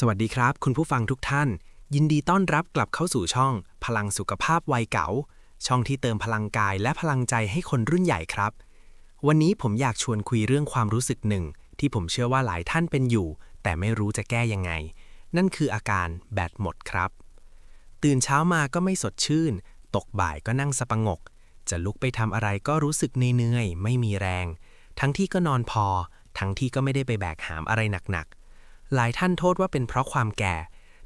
สวัสดีครับ คุณผู้ฟังทุกท่าน ยินดีต้อนรับกลับเข้าสู่ช่อง พลังสุขภาพวัยเก๋าช่องที่เติมพลังกายและพลังใจให้คนรุ่นใหญ่ครับ วันนี้ผมอยากชวนคุยเรื่องความรู้สึกหนึ่ง ที่ผมเชื่อว่าหลายท่านเป็นอยู่ แต่ไม่รู้จะแก้ยังไง นั่นคืออาการแบตหมดครับ ตื่นเช้ามาก็ไม่สดชื่น ตกบ่ายก็นั่งสะปงก จะลุกไปทำอะไรก็รู้สึกเหนื่อยๆไม่มีแรง ทั้งที่ก็นอนพอ ทั้งที่ก็ไม่ได้ไปแบกหามอะไรหนักๆ หลายท่านโทษว่าเป็นเพราะความแก่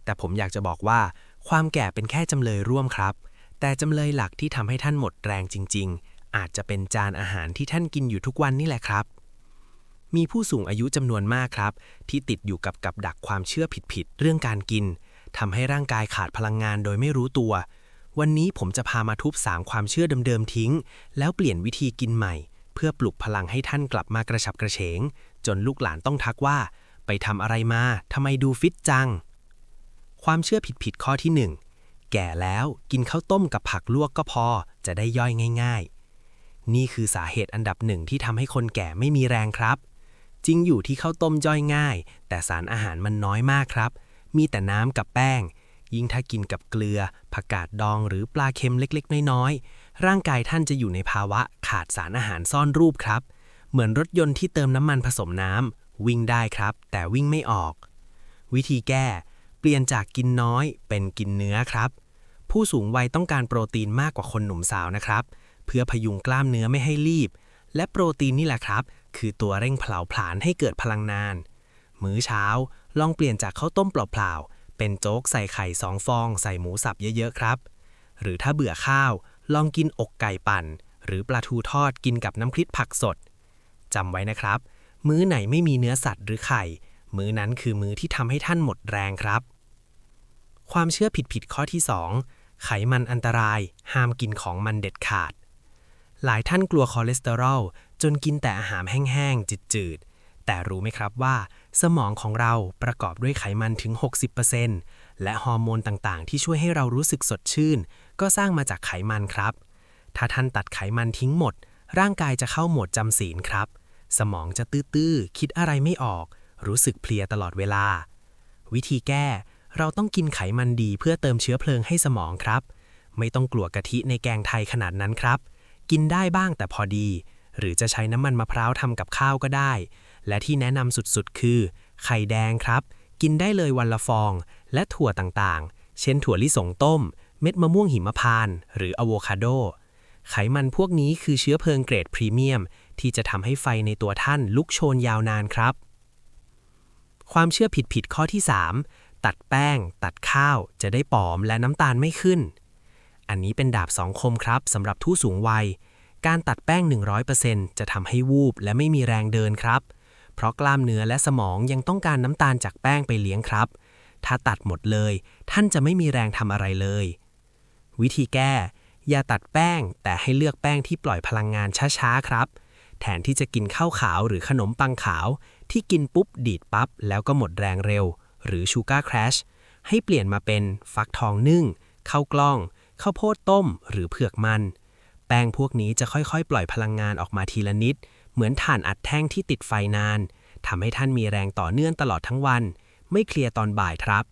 แต่ผมอยากจะบอกว่า ความแก่เป็นแค่จำเลยร่วมครับ แต่จำเลยหลักที่ทำให้ท่านหมดแรงจริง ๆ อาจจะเป็นจานอาหารที่ท่านกินอยู่ทุกวันนี่แหละครับ มีผู้สูงอายุจำนวนมากครับ ที่ติดอยู่กับกับดักความเชื่อผิดๆเรื่องการกินทำให้ร่างกายขาดพลังงานโดยไม่รู้ตัว วันนี้ผมจะพามาทุบสางความเชื่อเดิมๆทิ้ง แล้วเปลี่ยนวิธีกินใหม่ เพื่อปลุกพลังให้ท่านกลับมากระฉับกระเฉง จนลูกหลานต้องทักว่า ไปทำอะไรมาทำไมดูฟิตจัง ความเชื่อผิดๆข้อที่หนึ่งแก่แล้วกินข้าวต้มกับผักลวกก็พอจะได้ย่อยง่าย ๆ นี่คือสาเหตุอันดับหนึ่งที่ทำให้คนแก่ไม่มีแรงครับ จริงอยู่ที่ข้าวต้มย่อยง่าย แต่สารอาหารมันน้อยมากครับ มีแต่น้ำกับแป้ง ยิ่งถ้ากินกับเกลือ ผักกาดดองหรือปลาเค็มเล็กๆ น้อยๆ ร่างกายท่านจะอยู่ในภาวะขาดสารอาหารซ่อนรูปครับ เหมือนรถยนต์ที่เติมน้ำมันผสมน้ำ วิ่งได้ครับ แต่วิ่งไม่ออก วิธีแก้ เปลี่ยนจากกินน้อยเป็นกินเนื้อครับ ผู้สูงวัยต้องการโปรตีนมากกว่าคนหนุ่มสาวนะครับ เพื่อพยุงกล้ามเนื้อไม่ให้รีบ และโปรตีนนี่แหละครับ คือตัวเร่งเผาผลาญให้เกิดพลังงาน มื้อเช้าลองเปลี่ยนจากข้าวต้มเปล่าๆเป็นโจ๊กใส่ไข่สองฟองใส่หมูสับเยอะๆครับ หรือถ้าเบื่อข้าว ลองกินอกไก่ปั่น หรือปลาทูทอดกินกับน้ำพริกผักสดจำไว้นะครับ มื้อไหนไม่มีเนื้อสัตว์หรือไข่ มื้อนั้นคือมื้อที่ทำให้ท่านหมดแรงครับ ความเชื่อผิดๆข้อที่ 2 ไขมันอันตราย ห้ามกินของมันเด็ดขาด หลายท่านกลัวคอเลสเตอรอลจนกินแต่อาหารแห้งๆจืดๆ แต่รู้ไหมครับว่า สมองของเราประกอบด้วยไขมันถึง 60%และฮอร์โมนต่างๆ ที่ช่วยให้เรารู้สึกสดชื่น ก็สร้างมาจากไขมันครับ ถ้าท่านตัดไขมันทิ้งหมด ร่างกายจะเข้าโหมดจำศีลครับ สมองจะตื้อๆ คิดอะไรไม่ออก รู้สึกเพลียตลอดเวลา วิธีแก้ เราต้องกินไขมันดีเพื่อเติมเชื้อเพลิงให้สมองครับ ไม่ต้องกลัวกะทิในแกงไทยขนาดนั้นครับ กินได้บ้างแต่พอดี หรือจะใช้น้ำมันมะพร้าวทำกับข้าวก็ได้ และที่แนะนำสุดๆ คือ ไข่แดงครับ กินได้เลยวันละฟอง และถั่วต่างๆ เช่นถั่วลิสงต้ม เม็ดมะม่วงหิมพานต์หรืออะโวคาโด ไขมันพวกนี้คือเชื้อเพลิงเกรดพรีเมียม ที่จะทำให้ไฟในตัวท่านลุกโชนยาวนานครับ ความเชื่อผิดๆข้อที่ 3 ตัดแป้ง ตัดข้าว จะได้ปอมและน้ำตาลไม่ขึ้น อันนี้เป็นดาบสองคมครับสำหรับผู้สูงวัย การตัดแป้ง 100%จะทำให้วูบและไม่มีแรงเดินครับ เพราะกล้ามเนื้อและสมองยังต้องการน้ำตาลจากแป้งไปเลี้ยงครับ ถ้าตัดหมดเลย ท่านจะไม่มีแรงทำอะไรเลย วิธีแก้อย่าตัดแป้งแต่ให้เลือกแป้งที่ปล่อยพลังงานช้าๆครับ แทนที่จะกินข้าวขาวหรือขนมปังขาว ที่กินปุ๊บดีดปั๊บแล้วก็หมดแรงเร็ว หรือชูการ์แครชให้เปลี่ยนมาเป็นฟักทองนึ่งข้าวกล้องข้าวโพดต้ม หรือเผือกมัน แป้งพวกนี้จะค่อยๆ ปล่อยพลังงานออกมาทีละนิด เหมือนถ่านอัดแท่งที่ติดไฟนานทำให้ท่านมีแรงต่อเนื่องตลอดทั้งวัน ไม่เคลียร์ตอนบ่ายครับ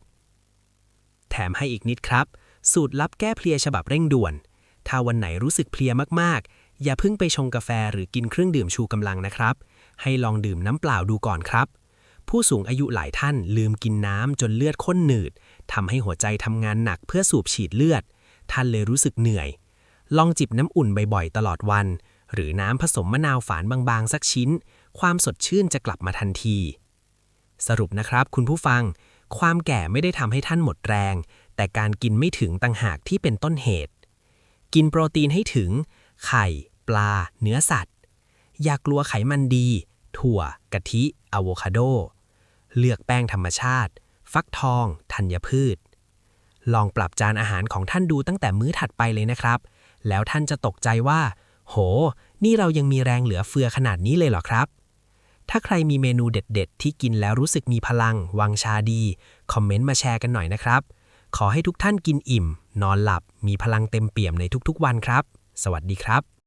แถมให้อีกนิดครับ สูตรลับแก้เพลียฉบับเร่งด่วน ถ้าวันไหนรู้สึกเพลียมากๆ อย่าเพิ่งไปชงกาแฟหรือกินเครื่องดื่มชูกำลังนะครับ ให้ลองดื่มน้ำเปล่าดูก่อนครับ ผู้สูงอายุหลายท่านลืมกินน้ำจนเลือดข้นหนืดทำให้หัวใจทำงานหนักเพื่อสูบฉีดเลือด ท่านเลยรู้สึกเหนื่อย ลองจิบน้ำอุ่นบ่อยๆตลอดวัน หรือน้ำผสมมะนาวฝานบางๆ สักชิ้น ความสดชื่นจะกลับมาทันที สรุปนะครับ คุณผู้ฟัง ความแก่ไม่ได้ทำให้ท่านหมดแรง แต่การกินไม่ถึงต่างหากที่เป็นต้นเหตุ กินโปรตีนให้ถึง ไข่ ปลา เนื้อสัตว์ อย่ากลัวไขมันดี ถั่ว กะทิอะโวคาโด เลือกแป้งธรรมชาติ ฟักทอง ธัญพืช ลองปรับจานอาหารของท่านดูตั้งแต่มื้อถัดไปเลยนะครับ แล้วท่านจะตกใจว่า โห นี่เรายังมีแรงเหลือเฟือขนาดนี้เลยเหรอครับ ถ้าใครมีเมนูเด็ด ๆ ที่กินแล้วรู้สึกมีพลัง วังชาดี คอมเมนต์มาแชร์กันหน่อยนะครับขอให้ทุกท่านกินอิ่ม นอนหลับ มีพลังเต็มเปี่ยมในทุกๆวันครับ สวัสดีครับ